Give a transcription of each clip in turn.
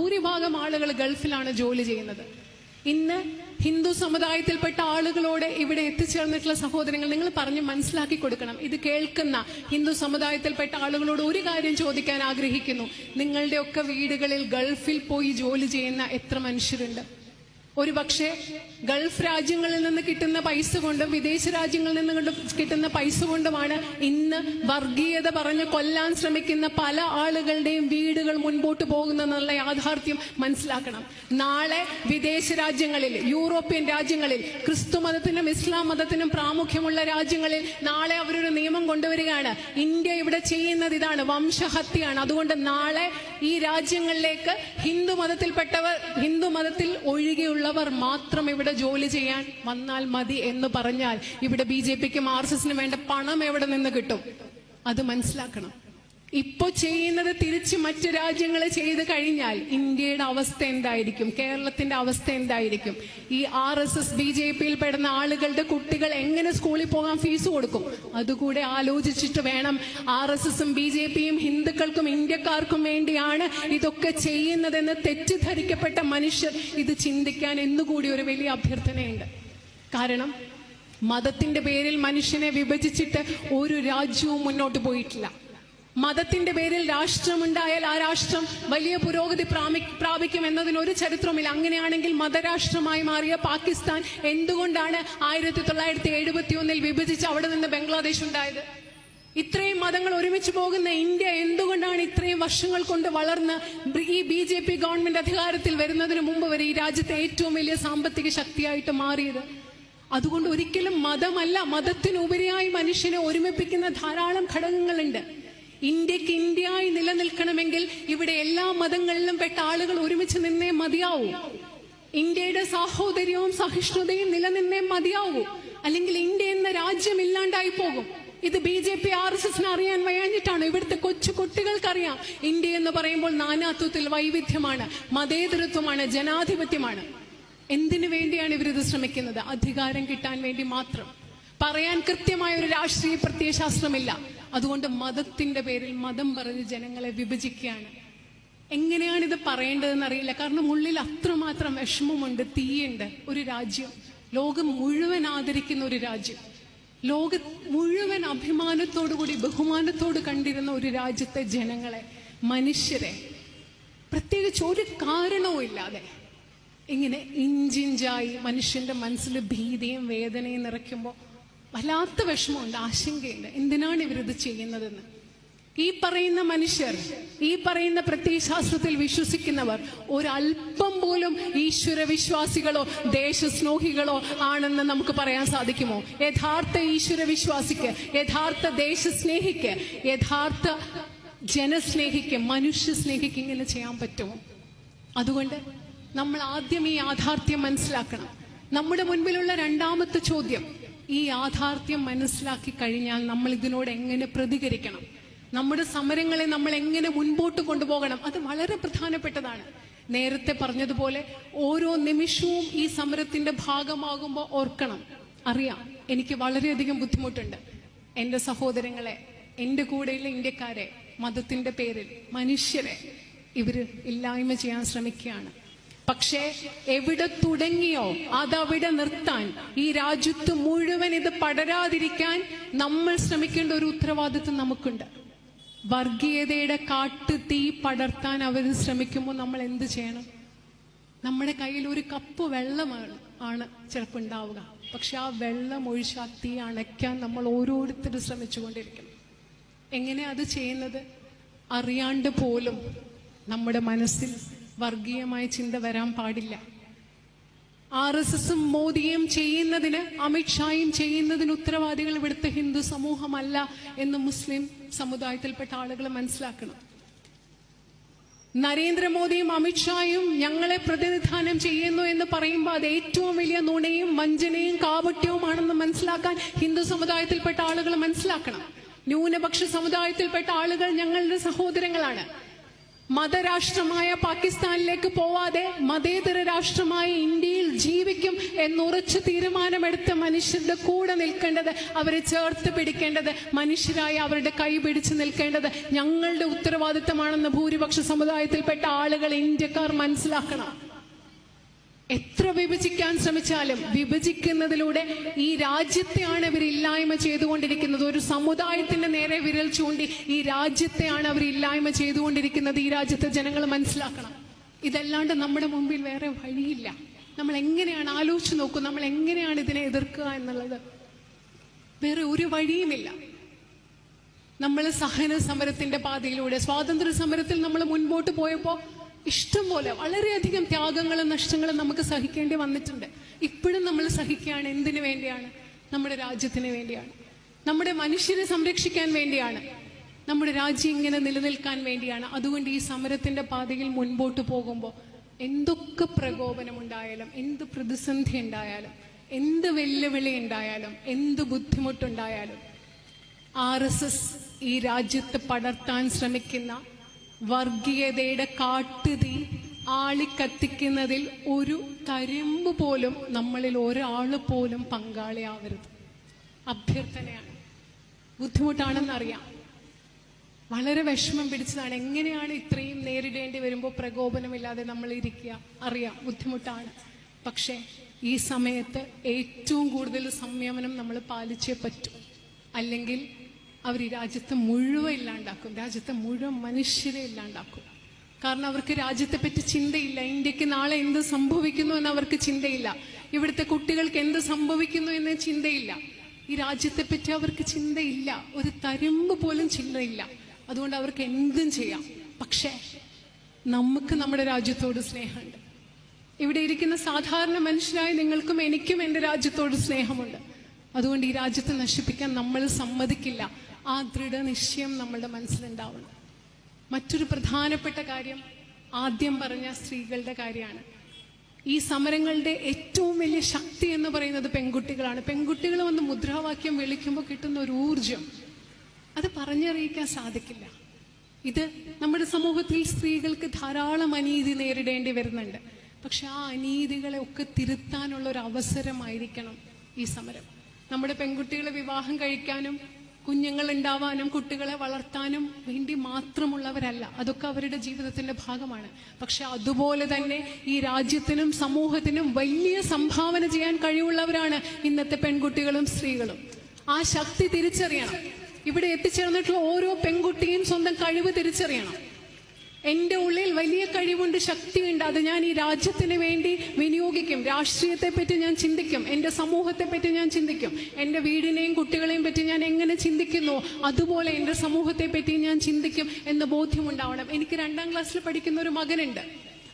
ഭൂരിഭാഗം ആളുകൾ ഗൾഫിലാണ് ജോലി ചെയ്യുന്നത്. ഇന്ന് ഹിന്ദു സമുദായത്തിൽപ്പെട്ട ആളുകളോട് ഇവിടെ എത്തിച്ചേർന്നിട്ടുള്ള സഹോദരങ്ങൾ നിങ്ങൾ പറഞ്ഞ് മനസ്സിലാക്കി കൊടുക്കണം. ഇത് കേൾക്കുന്ന ഹിന്ദു സമുദായത്തിൽപ്പെട്ട ആളുകളോട് ഒരു കാര്യം ചോദിക്കാൻ ആഗ്രഹിക്കുന്നു. നിങ്ങളുടെയൊക്കെ വീടുകളിൽ ഗൾഫിൽ പോയി ജോലി ചെയ്യുന്ന എത്ര മനുഷ്യരുണ്ട്? ഒരു പക്ഷേ ഗൾഫ് രാജ്യങ്ങളിൽ നിന്ന് കിട്ടുന്ന പൈസ കൊണ്ടും വിദേശ രാജ്യങ്ങളിൽ നിന്ന് കിട്ടുന്ന പൈസ കൊണ്ടുമാണ് ഇന്ന് വർഗീയത പറഞ്ഞ് കൊല്ലാൻ ശ്രമിക്കുന്ന പല ആളുകളുടെയും വീടുകൾ മുൻപോട്ട് പോകുന്നെന്നുള്ള യാഥാർത്ഥ്യം മനസ്സിലാക്കണം. നാളെ വിദേശ രാജ്യങ്ങളിൽ യൂറോപ്യൻ രാജ്യങ്ങളിൽ ക്രിസ്തു മതത്തിനും ഇസ്ലാം മതത്തിനും പ്രാമുഖ്യമുള്ള രാജ്യങ്ങളിൽ നാളെ അവരൊരു നിയമം കൊണ്ടുവരികയാണ്. ഇന്ത്യ ഇവിടെ ചെയ്യുന്നത് ഇതാണ് വംശഹത്യയാണ്. അതുകൊണ്ട് നാളെ ഈ രാജ്യങ്ങളിലേക്ക് ഹിന്ദു മതത്തിൽപ്പെട്ടവർ ഹിന്ദു മതത്തിൽ ഒഴികെയുള്ളവർ മാത്രം ഇവിടെ ജോലി ചെയ്യാൻ വന്നാൽ മതി എന്ന് പറഞ്ഞാൽ ഇവിടെ ബി ജെ പിക്കും ആർ എസ് എസിനും വേണ്ട പണം എവിടെ നിന്ന് കിട്ടും? അത് മനസ്സിലാക്കണം. ഇപ്പൊ ചെയ്യുന്നത് തിരിച്ച് മറ്റു രാജ്യങ്ങൾ ചെയ്ത് കഴിഞ്ഞാൽ ഇന്ത്യയുടെ അവസ്ഥ എന്തായിരിക്കും? കേരളത്തിന്റെ അവസ്ഥ എന്തായിരിക്കും? ഈ R S S B J പിയിൽ പെടുന്ന ആളുകളുടെ കുട്ടികൾ എങ്ങനെ സ്കൂളിൽ പോകാൻ ഫീസ് കൊടുക്കും? അതുകൂടെ ആലോചിച്ചിട്ട് വേണം ആർ എസ് എസും ബി ജെ പിയും ഹിന്ദുക്കൾക്കും ഇന്ത്യക്കാർക്കും വേണ്ടിയാണ് ഇതൊക്കെ ചെയ്യുന്നതെന്ന് തെറ്റിദ്ധരിക്കപ്പെട്ട മനുഷ്യർ ഇത് ചിന്തിക്കാൻ എന്നുകൂടി ഒരു വലിയ അഭ്യർത്ഥനയുണ്ട്. കാരണം മതത്തിന്റെ പേരിൽ മനുഷ്യനെ വിഭജിച്ചിട്ട് ഒരു രാജ്യവും മുന്നോട്ട് പോയിട്ടില്ല. മതത്തിന്റെ പേരിൽ രാഷ്ട്രമുണ്ടായാൽ ആ രാഷ്ട്രം വലിയ പുരോഗതി പ്രാപിക്കും എന്നതിന് ഒരു ചരിത്രമില്ല അങ്ങനെയാണെങ്കിൽ മതരാഷ്ട്രമായി മാറിയ പാകിസ്ഥാൻ എന്തുകൊണ്ടാണ് ആയിരത്തി തൊള്ളായിരത്തി എഴുപത്തി ഒന്നിൽ വിഭജിച്ച് അവിടെ നിന്ന് ബംഗ്ലാദേശ് ഉണ്ടായത്? ഇത്രയും മതങ്ങൾ ഒരുമിച്ച് പോകുന്ന ഇന്ത്യ എന്തുകൊണ്ടാണ് ഇത്രയും വർഷങ്ങൾ കൊണ്ട് വളർന്ന് ഈ ബി ജെ പി ഗവൺമെന്റ് അധികാരത്തിൽ വരുന്നതിന് മുമ്പ് വരെ ഈ രാജ്യത്തെ ഏറ്റവും വലിയ സാമ്പത്തിക ശക്തിയായിട്ട് മാറിയത്? അതുകൊണ്ട് ഒരിക്കലും മതമല്ല മതത്തിനുപരിയായി മനുഷ്യനെ ഒരുമിപ്പിക്കുന്ന ധാരാളം ഘടകങ്ങളുണ്ട്. ഇന്ത്യയ്ക്ക് ഇന്ത്യയായി നിലനിൽക്കണമെങ്കിൽ ഇവിടെ എല്ലാ മതങ്ങളിലും പെട്ട ആളുകൾ ഒരുമിച്ച് നിന്നേ മതിയാവൂ. ഇന്ത്യയുടെ സാഹോദര്യവും സഹിഷ്ണുതയും നിലനിന്നേ മതിയാവൂ. അല്ലെങ്കിൽ ഇന്ത്യ എന്ന രാജ്യം ഇല്ലാണ്ടായി പോകും. ഇത് B J P R S എസിന് അറിയാൻ വയ്യാഞ്ഞിട്ടാണ് ഇവിടുത്തെ കൊച്ചു കുട്ടികൾക്കറിയാം. ഇന്ത്യ എന്ന് പറയുമ്പോൾ നാനാത്വത്തിൽ വൈവിധ്യമാണ് മതേതരത്വമാണ് ജനാധിപത്യമാണ്. എന്തിനു വേണ്ടിയാണ് ഇവരിത് ശ്രമിക്കുന്നത്? അധികാരം കിട്ടാൻ വേണ്ടി മാത്രം. പറയാൻ കൃത്യമായ ഒരു രാഷ്ട്രീയ പ്രത്യയശാസ്ത്രമില്ല. അതുകൊണ്ട് മതത്തിന്റെ പേരിൽ മതം പറഞ്ഞ് ജനങ്ങളെ വിഭജിക്കുകയാണ്. എങ്ങനെയാണ് ഇത് പറയേണ്ടതെന്ന് അറിയില്ല. കാരണം ഉള്ളിൽ അത്രമാത്രം വിഷമമുണ്ട് തീയുണ്ട് ഒരു രാജ്യം. ലോകം മുഴുവൻ ആദരിക്കുന്ന ഒരു രാജ്യം. ലോക മുഴുവൻ അഭിമാനത്തോടുകൂടി ബഹുമാനത്തോട് കണ്ടിരുന്ന ഒരു രാജ്യത്തെ ജനങ്ങളെ മനുഷ്യരെ. പ്രത്യേകിച്ച് ഒരു കാരണവും ഇല്ലാതെ ഇങ്ങനെ ഇഞ്ചിഞ്ചായി മനുഷ്യന്റെ മനസ്സിൽ ഭീതിയും വേദനയും നിറയ്ക്കുമ്പോൾ വല്ലാത്ത വിഷമമുണ്ട് ആശങ്കയുണ്ട്. എന്തിനാണ് ഇവരിത് ചെയ്യുന്നതെന്ന്? ഈ പറയുന്ന മനുഷ്യർ ഈ പറയുന്ന പ്രത്യയശാസ്ത്രത്തിൽ വിശ്വസിക്കുന്നവർ ഒരല്പം പോലും ഈശ്വര വിശ്വാസികളോ ദേശസ്നേഹികളോ ആണെന്ന് നമുക്ക് പറയാൻ സാധിക്കുമോ? യഥാർത്ഥ ഈശ്വര വിശ്വാസിക്ക് യഥാർത്ഥ ദേശസ്നേഹിക്ക് യഥാർത്ഥ ജനസ്നേഹിക്ക് മനുഷ്യ സ്നേഹിക്ക് ഇങ്ങനെ ചെയ്യാൻ പറ്റുമോ? അതുകൊണ്ട് നമ്മൾ ആദ്യം ഈ യാഥാർത്ഥ്യം മനസ്സിലാക്കണം. നമ്മുടെ മുൻപിലുള്ള രണ്ടാമത്തെ ചോദ്യം ഈ യാഥാർത്ഥ്യം മനസ്സിലാക്കി കഴിഞ്ഞാൽ നമ്മൾ ഇതിനോട് എങ്ങനെ പ്രതികരിക്കണം? നമ്മുടെ സമരങ്ങളെ നമ്മൾ എങ്ങനെ മുൻപോട്ട് കൊണ്ടുപോകണം? അത് വളരെ പ്രധാനപ്പെട്ടതാണ്. നേരത്തെ പറഞ്ഞതുപോലെ ഓരോ നിമിഷവും ഈ സമരത്തിന്റെ ഭാഗമാകുമ്പോൾ ഓർക്കണം. അറിയാം എനിക്ക് വളരെയധികം ബുദ്ധിമുട്ടുണ്ട്. എന്റെ സഹോദരങ്ങളെ എന്റെ കൂടെയുള്ള ഇന്ത്യക്കാരെ മതത്തിന്റെ പേരിൽ മനുഷ്യരെ ഇവർ ഇല്ലായ്മ ചെയ്യാൻ ശ്രമിക്കുകയാണ്. പക്ഷേ എവിടെ തുടങ്ങിയോ അതവിടെ നിർത്താൻ ഈ രാജ്യത്ത് മുഴുവൻ ഇത് പടരാതിരിക്കാൻ നമ്മൾ ശ്രമിക്കേണ്ട ഒരു ഉത്തരവാദിത്വം നമുക്കുണ്ട്. വർഗീയതയുടെ കാട്ടു തീ പടർത്താൻ അവർ ശ്രമിക്കുമ്പോൾ നമ്മൾ എന്ത് ചെയ്യണം? നമ്മുടെ കയ്യിൽ ഒരു കപ്പ് വെള്ളമാണ് ആണ് ചിലപ്പോൾ ഉണ്ടാവുക. പക്ഷെ ആ വെള്ളം ഒഴിച്ച് ആ തീ അണയ്ക്കാൻ നമ്മൾ ഓരോരുത്തരും ശ്രമിച്ചുകൊണ്ടിരിക്കണം എങ്ങനെ അത് ചെയ്യുന്നത്? അറിയാണ്ട് പോലും നമ്മുടെ മനസ്സിൽ വർഗീയമായ ചിന്ത വരാൻ പാടില്ല. ആർ എസ് എസും മോദിയും ചെയ്യുന്നതിന് അമിത്ഷായും ചെയ്യുന്നതിന് ഉത്തരവാദികൾ ഇവിടുത്തെ ഹിന്ദു സമൂഹമല്ല എന്ന് മുസ്ലിം സമുദായത്തിൽപ്പെട്ട ആളുകൾ മനസ്സിലാക്കണം. നരേന്ദ്രമോദിയും അമിത്ഷായും ഞങ്ങളെ പ്രതിനിധാനം ചെയ്യുന്നു എന്ന് പറയുമ്പോൾ അത് ഏറ്റവും വലിയ നുണയും വഞ്ചനയും കാപട്യവുമാണെന്ന് മനസ്സിലാക്കാൻ ഹിന്ദു സമുദായത്തിൽപ്പെട്ട ആളുകൾ മനസ്സിലാക്കണം. ന്യൂനപക്ഷ സമുദായത്തിൽപ്പെട്ട ആളുകൾ ഞങ്ങളുടെ സഹോദരങ്ങളാണ്. മതരാഷ്ട്രമായ പാകിസ്ഥാനിലേക്ക് പോവാതെ മതേതര രാഷ്ട്രമായ ഇന്ത്യയിൽ ജീവിക്കും എന്നുറച്ച് തീരുമാനമെടുത്ത മനുഷ്യരുടെ കൂടെ നിൽക്കേണ്ടത് അവരെ ചേർത്ത് പിടിക്കേണ്ടത് മനുഷ്യരായി അവരുടെ കൈ പിടിച്ചു നിൽക്കേണ്ടത് ഞങ്ങളുടെ ഉത്തരവാദിത്തമാണെന്ന് ഭൂരിപക്ഷ സമുദായത്തിൽപ്പെട്ട ആളുകൾ ഇന്ത്യക്കാർ മനസ്സിലാക്കണം. എത്ര വിഭജിക്കാൻ ശ്രമിച്ചാലും വിഭജിക്കുന്നതിലൂടെ ഈ രാജ്യത്തെയാണ് ഇവർ ഇല്ലായ്മ ചെയ്തുകൊണ്ടിരിക്കുന്നത്. ഒരു സമുദായത്തിന്റെ നേരെ വിരൽ ചൂണ്ടി ഈ രാജ്യത്തെയാണ് അവർ ഇല്ലായ്മ ചെയ്തുകൊണ്ടിരിക്കുന്നത്. ഈ രാജ്യത്തെ ജനങ്ങൾ മനസ്സിലാക്കണം. ഇതല്ലാണ്ട് നമ്മുടെ മുമ്പിൽ വേറെ വഴിയില്ല. നമ്മൾ എങ്ങനെയാണ് ആലോചിച്ച് നോക്കും. നമ്മൾ എങ്ങനെയാണ് ഇതിനെ എതിർക്കുക എന്നുള്ളത്. വേറെ ഒരു വഴിയുമില്ല. നമ്മൾ സഹന സമരത്തിന്റെ പാതയിലൂടെ സ്വാതന്ത്ര്യ സമരത്തിൽ നമ്മൾ മുൻപോട്ട് പോയപ്പോൾ ഇഷ്ടം പോലെ വളരെയധികം ത്യാഗങ്ങളും നഷ്ടങ്ങളും നമുക്ക് സഹിക്കേണ്ടി വന്നിട്ടുണ്ട്. ഇപ്പോഴും നമ്മൾ സഹിക്കുകയാണ്. എന്തിനു വേണ്ടിയാണ്? നമ്മുടെ രാജ്യത്തിന് വേണ്ടിയാണ്. നമ്മുടെ മനുഷ്യരെ സംരക്ഷിക്കാൻ വേണ്ടിയാണ്. നമ്മുടെ രാജ്യം ഇങ്ങനെ നിലനിൽക്കാൻ വേണ്ടിയാണ്. അതുകൊണ്ട് ഈ സമരത്തിന്റെ പാതയിൽ മുൻപോട്ട് പോകുമ്പോൾ എന്തൊക്കെ പ്രകോപനം ഉണ്ടായാലും എന്ത് പ്രതിസന്ധി ഉണ്ടായാലും എന്ത് വെല്ലുവിളി ഉണ്ടായാലും എന്ത് ബുദ്ധിമുട്ടുണ്ടായാലും ആർ എസ് എസ് ഈ രാജ്യത്ത് പടർത്താൻ ശ്രമിക്കുന്ന വർഗീയതയുടെ കാട്ടുതീ ആളിക്കത്തിക്കുന്നതിൽ ഒരു തരിമ്പ് പോലും നമ്മളിൽ ഒരാൾ പോലും പങ്കാളിയാവരുത്. അഭ്യർത്ഥനയാണ്. ബുദ്ധിമുട്ടാണെന്നറിയാം. വളരെ വിഷമം പിടിച്ചതാണ്. എങ്ങനെയാണ് ഇത്രയും നേരിടേണ്ടി വരുമ്പോൾ പ്രകോപനമില്ലാതെ നമ്മൾ ഇരിക്കുക? അറിയാം ബുദ്ധിമുട്ടാണ്. പക്ഷേ ഈ സമയത്ത് ഏറ്റവും കൂടുതൽ സംയമനം നമ്മൾ പാലിച്ചേ പറ്റൂ. അല്ലെങ്കിൽ അവർ ഈ രാജ്യത്തെ മുഴുവൻ ഇല്ലാണ്ടാക്കും. രാജ്യത്തെ മുഴുവൻ മനുഷ്യരെ ഇല്ലാണ്ടാക്കും. കാരണം അവർക്ക് രാജ്യത്തെ പറ്റി ചിന്തയില്ല. ഇന്ത്യയ്ക്ക് നാളെ എന്ത് സംഭവിക്കുന്നു എന്ന് അവർക്ക് ചിന്തയില്ല. ഇവിടുത്തെ കുട്ടികൾക്ക് എന്ത് സംഭവിക്കുന്നു എന്ന് ചിന്തയില്ല. ഈ രാജ്യത്തെ പറ്റി അവർക്ക് ചിന്തയില്ല. ഒരു തരുമ്പ് പോലും ചിന്തയില്ല. അതുകൊണ്ട് അവർക്ക് എന്തും ചെയ്യാം. പക്ഷേ നമുക്ക് നമ്മുടെ രാജ്യത്തോട് സ്നേഹമുണ്ട്. ഇവിടെ ഇരിക്കുന്ന സാധാരണ മനുഷ്യരായ നിങ്ങൾക്കും എനിക്കും എന്റെ രാജ്യത്തോട് സ്നേഹമുണ്ട്. അതുകൊണ്ട് ഈ രാജ്യത്തെ നശിപ്പിക്കാൻ നമ്മൾ സമ്മതിക്കില്ല. ആ ദൃഢനിശ്ചയം നമ്മളുടെ മനസ്സിലുണ്ടാവണം. മറ്റൊരു പ്രധാനപ്പെട്ട കാര്യം ആദ്യം പറഞ്ഞ സ്ത്രീകളുടെ കാര്യമാണ്. ഈ സമരങ്ങളുടെ ഏറ്റവും വലിയ ശക്തി എന്ന് പറയുന്നത് പെൺകുട്ടികളാണ്. പെൺകുട്ടികൾ വന്ന് മുദ്രാവാക്യം വിളിക്കുമ്പോൾ കിട്ടുന്ന ഒരു ഊർജം അത് പറഞ്ഞറിയിക്കാൻ സാധിക്കില്ല. ഇത് നമ്മുടെ സമൂഹത്തിൽ സ്ത്രീകൾക്ക് ധാരാളം അനീതി നേരിടേണ്ടി വരുന്നുണ്ട്. പക്ഷെ ആ അനീതികളെ ഒക്കെ തിരുത്താനുള്ള ഒരു അവസരമായിരിക്കണം ഈ സമരം. നമ്മുടെ പെൺകുട്ടികളെ വിവാഹം കഴിക്കാനും കുഞ്ഞുങ്ങൾ ഉണ്ടാവാനും കുട്ടികളെ വളർത്താനും വേണ്ടി മാത്രമുള്ളവരല്ല. അതൊക്കെ അവരുടെ ജീവിതത്തിന്റെ ഭാഗമാണ്. പക്ഷെ അതുപോലെ തന്നെ ഈ രാജ്യത്തിനും സമൂഹത്തിനും വലിയ സംഭാവന ചെയ്യാൻ കഴിവുള്ളവരാണ് ഇന്നത്തെ പെൺകുട്ടികളും സ്ത്രീകളും. ആ ശക്തി തിരിച്ചറിയണം. ഇവിടെ എത്തിച്ചേർന്നിട്ടുള്ള ഓരോ പെൺകുട്ടിയും സ്വന്തം കഴിവ് തിരിച്ചറിയണം. എന്റെ ഉള്ളിൽ വലിയ കഴിവുണ്ട് ശക്തിയുണ്ട്. അത് ഞാൻ ഈ രാജ്യത്തിന് വേണ്ടി വിനിയോഗിക്കും. രാഷ്ട്രീയത്തെ പറ്റി ഞാൻ ചിന്തിക്കും. എന്റെ സമൂഹത്തെ പറ്റി ഞാൻ ചിന്തിക്കും. എന്റെ വീടിനെയും കുട്ടികളെയും പറ്റി ഞാൻ എങ്ങനെ ചിന്തിക്കുന്നു? അതുപോലെ എന്റെ സമൂഹത്തെ പറ്റി ഞാൻ ചിന്തിക്കും എന്ന് ബോധ്യമുണ്ടാവണം. എനിക്ക് രണ്ടാം ക്ലാസ്സിൽ പഠിക്കുന്ന ഒരു മകനുണ്ട്.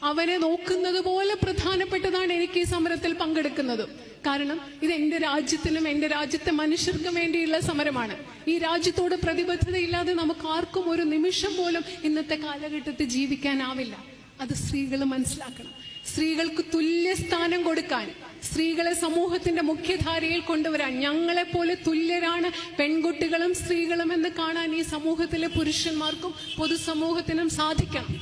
അവനെ നോക്കുന്നത് പോലെ പ്രധാനപ്പെട്ടതാണ് എനിക്ക് ഈ സമരത്തിൽ പങ്കെടുക്കുന്നത്. കാരണം ഇത് എന്റെ രാജ്യത്തിനും എന്റെ രാജ്യത്തെ മനുഷ്യർക്കും വേണ്ടിയുള്ള സമരമാണ്. ഈ രാജ്യത്തോട് പ്രതിബദ്ധതയില്ലാതെ നമുക്ക് ആർക്കും ഒരു നിമിഷം പോലും ഇന്നത്തെ കാലഘട്ടത്തിൽ ജീവിക്കാനാവില്ല. അത് സ്ത്രീകൾ മനസ്സിലാക്കണം. സ്ത്രീകൾക്ക് തുല്യ സ്ഥാനം കൊടുക്കാൻ സ്ത്രീകളെ സമൂഹത്തിന്റെ മുഖ്യധാരയിൽ കൊണ്ടുവരാൻ ഞങ്ങളെപ്പോലെ തുല്യരാണ് പെൺകുട്ടികളും സ്ത്രീകളും എന്ന് കാണാൻ ഈ സമൂഹത്തിലെ പുരുഷന്മാർക്കും പൊതുസമൂഹത്തിനും സാധിക്കണം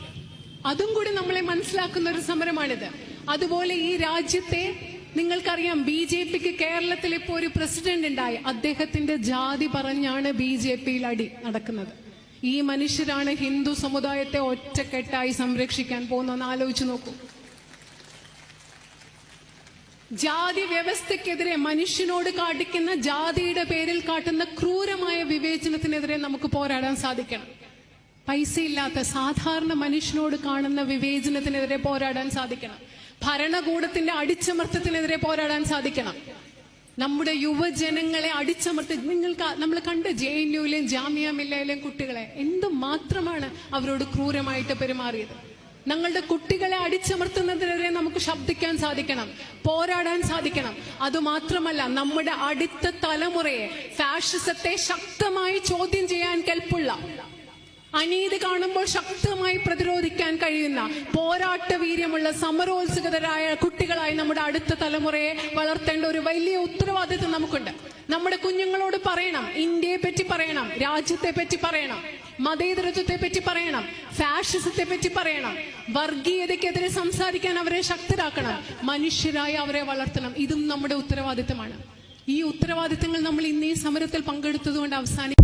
അതും കൂടി നമ്മളെ മനസ്സിലാക്കുന്ന ഒരു സമരമാണിത്. അതുപോലെ ഈ രാജ്യത്തെ നിങ്ങൾക്കറിയാം ബി ജെ പിക്ക് കേരളത്തിൽ ഇപ്പോൾ ഒരു പ്രസിഡന്റ് ഉണ്ടായി. അദ്ദേഹത്തിന്റെ ജാതി പറഞ്ഞാണ് ബി ജെ പിയിൽ അടി നടക്കുന്നത്. ഈ മനുഷ്യരാണ് ഹിന്ദു സമുദായത്തെ ഒറ്റക്കെട്ടായി സംരക്ഷിക്കാൻ പോകുന്നതെന്ന് ആലോചിച്ചു നോക്കൂ. ജാതി വ്യവസ്ഥയ്ക്കെതിരെ മനുഷ്യനോട് കാട്ടിക്കുന്ന ജാതിയുടെ പേരിൽ കാട്ടുന്ന ക്രൂരമായ വിവേചനത്തിനെതിരെ നമുക്ക് പോരാടാൻ സാധിക്കണം. പൈസയില്ലാത്ത സാധാരണ മനുഷ്യനോട് കാണുന്ന വിവേചനത്തിനെതിരെ പോരാടാൻ സാധിക്കണം. ഭരണകൂടത്തിന്റെ അടിച്ചമർത്തത്തിനെതിരെ പോരാടാൻ സാധിക്കണം. നമ്മുടെ യുവജനങ്ങളെ അടിച്ചമർത്തി നിങ്ങൾക്ക് നമ്മൾ കണ്ട് ജെ എൻ യുയിലെയും ജാമ്യ മില്ലയിലെയും കുട്ടികളെ എന്തു മാത്രമാണ് അവരോട് ക്രൂരമായിട്ട് പെരുമാറിയത്? ഞങ്ങളുടെ കുട്ടികളെ അടിച്ചമർത്തുന്നതിനെതിരെ നമുക്ക് ശബ്ദിക്കാൻ സാധിക്കണം പോരാടാൻ സാധിക്കണം. അതുമാത്രമല്ല നമ്മുടെ അടുത്ത തലമുറയെ ഫാഷിസത്തെ ശക്തമായി ചോദ്യം ചെയ്യാൻ കെൽപ്പുള്ള അനീതി കാണുമ്പോൾ ശക്തമായി പ്രതിരോധിക്കാൻ കഴിയുന്ന പോരാട്ട വീര്യമുള്ള സമരോത്സുകതരായ കുട്ടികളായി നമ്മുടെ അടുത്ത തലമുറയെ വളർത്തേണ്ട ഒരു വലിയ ഉത്തരവാദിത്വം നമുക്കുണ്ട്. നമ്മുടെ കുഞ്ഞുങ്ങളോട് പറയണം ഇന്ത്യയെ പറ്റി പറയണം രാജ്യത്തെ പറ്റി പറയണം മതേതരത്വത്തെ പറ്റി പറയണം ഫാഷിസത്തെ പറ്റി പറയണം വർഗീയതയ്ക്കെതിരെ സംസാരിക്കാൻ അവരെ ശക്തരാക്കണം മനുഷ്യരായി അവരെ വളർത്തണം. ഇതും നമ്മുടെ ഉത്തരവാദിത്തമാണ് ഈ ഉത്തരവാദിത്തങ്ങൾ നമ്മൾ ഇന്ന് ഈ സമരത്തിൽ പങ്കെടുത്തതുകൊണ്ട് അവസാനിക്കും